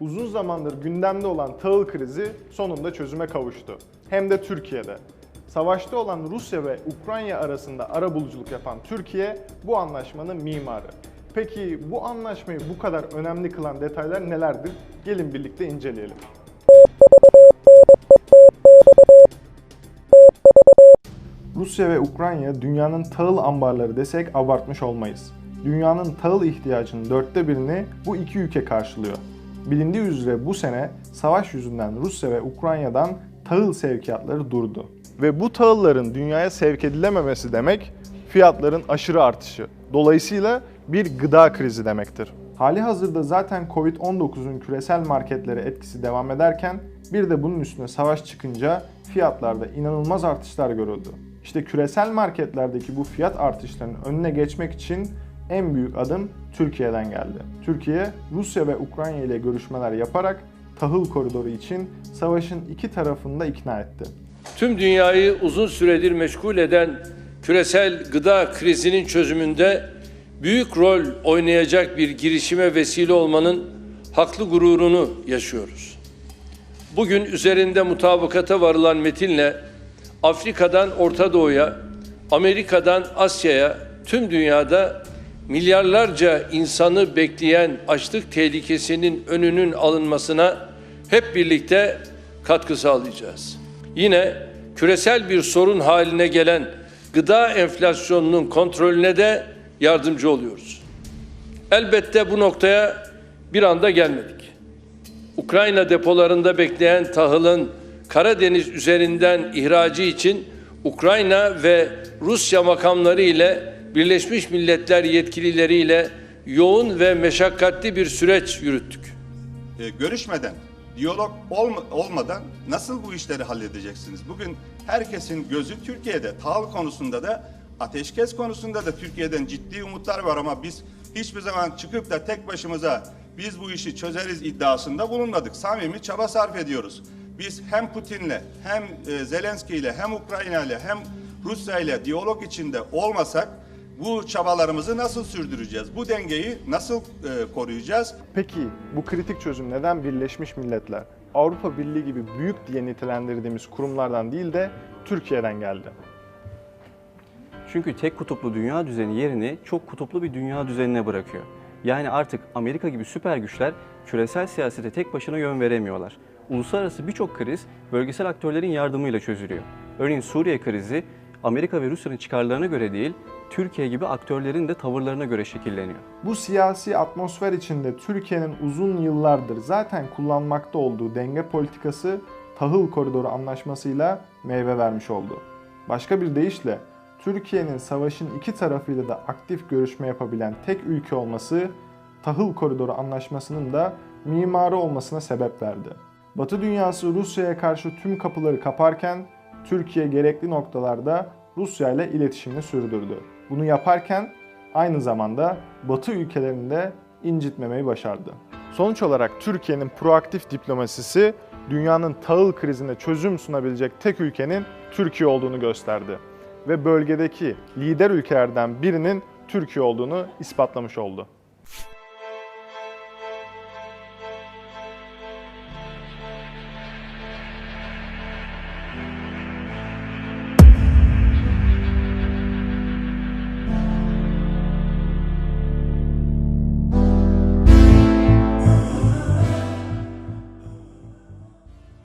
Uzun zamandır gündemde olan tahıl krizi sonunda çözüme kavuştu. Hem de Türkiye'de. Savaşta olan Rusya ve Ukrayna arasında arabuluculuk yapan Türkiye bu anlaşmanın mimarı. Peki bu anlaşmayı bu kadar önemli kılan detaylar nelerdir? Gelin birlikte inceleyelim. Rusya ve Ukrayna dünyanın tahıl ambarları desek abartmış olmayız. Dünyanın tahıl ihtiyacının dörtte birini bu iki ülke karşılıyor. Bilindiği üzere bu sene savaş yüzünden Rusya ve Ukrayna'dan tahıl sevkiyatları durdu. Ve bu tahılların dünyaya sevk edilememesi demek fiyatların aşırı artışı. Dolayısıyla bir gıda krizi demektir. Hali hazırda zaten Covid-19'un küresel marketlere etkisi devam ederken bir de bunun üstüne savaş çıkınca fiyatlarda inanılmaz artışlar görüldü. İşte küresel marketlerdeki bu fiyat artışlarının önüne geçmek için en büyük adım Türkiye'den geldi. Türkiye, Rusya ve Ukrayna ile görüşmeler yaparak tahıl koridoru için savaşın iki tarafını da ikna etti. Tüm dünyayı uzun süredir meşgul eden küresel gıda krizinin çözümünde büyük rol oynayacak bir girişime vesile olmanın haklı gururunu yaşıyoruz. Bugün üzerinde mutabakata varılan metinle Afrika'dan Orta Doğu'ya, Amerika'dan Asya'ya, tüm dünyada milyarlarca insanı bekleyen açlık tehlikesinin önünün alınmasına hep birlikte katkı sağlayacağız. Yine küresel bir sorun haline gelen gıda enflasyonunun kontrolüne de yardımcı oluyoruz. Elbette bu noktaya bir anda gelmedik. Ukrayna depolarında bekleyen tahılın Karadeniz üzerinden ihracı için Ukrayna ve Rusya makamları ile Birleşmiş Milletler yetkilileriyle yoğun ve meşakkatli bir süreç yürüttük. e, görüşmeden, diyalog olma- olmadan nasıl bu işleri halledeceksiniz? Bugün herkesin gözü Türkiye'de. Tahıl konusunda da, ateşkes konusunda da Türkiye'den ciddi umutlar var ama biz hiçbir zaman çıkıp da tek başımıza biz bu işi çözeriz iddiasında bulunmadık. Samimi çaba sarf ediyoruz. Biz hem Putin'le hem e, Zelenski ile hem Ukrayna ile hem Rusya ile diyalog içinde olmasak bu çabalarımızı nasıl sürdüreceğiz? Bu dengeyi nasıl e, koruyacağız? Peki bu kritik çözüm neden Birleşmiş Milletler, Avrupa Birliği gibi büyük diye nitelendirdiğimiz kurumlardan değil de Türkiye'den geldi? Çünkü tek kutuplu dünya düzeni yerini çok kutuplu bir dünya düzenine bırakıyor. Yani artık Amerika gibi süper güçler küresel siyasete tek başına yön veremiyorlar. Uluslararası birçok kriz bölgesel aktörlerin yardımıyla çözülüyor. Örneğin Suriye krizi Amerika ve Rusya'nın çıkarlarına göre değil, Türkiye gibi aktörlerin de tavırlarına göre şekilleniyor. Bu siyasi atmosfer içinde Türkiye'nin uzun yıllardır zaten kullanmakta olduğu denge politikası tahıl koridoru anlaşmasıyla meyve vermiş oldu. Başka bir deyişle Türkiye'nin savaşın iki tarafıyla da aktif görüşme yapabilen tek ülke olması tahıl koridoru anlaşmasının da mimarı olmasına sebep verdi. Batı dünyası Rusya'ya karşı tüm kapıları kaparken Türkiye gerekli noktalarda Rusya ile iletişimini sürdürdü. Bunu yaparken aynı zamanda Batı ülkelerini de incitmemeyi başardı. Sonuç olarak Türkiye'nin proaktif diplomasisi dünyanın tahıl krizine çözüm sunabilecek tek ülkenin Türkiye olduğunu gösterdi ve bölgedeki lider ülkelerden birinin Türkiye olduğunu ispatlamış oldu.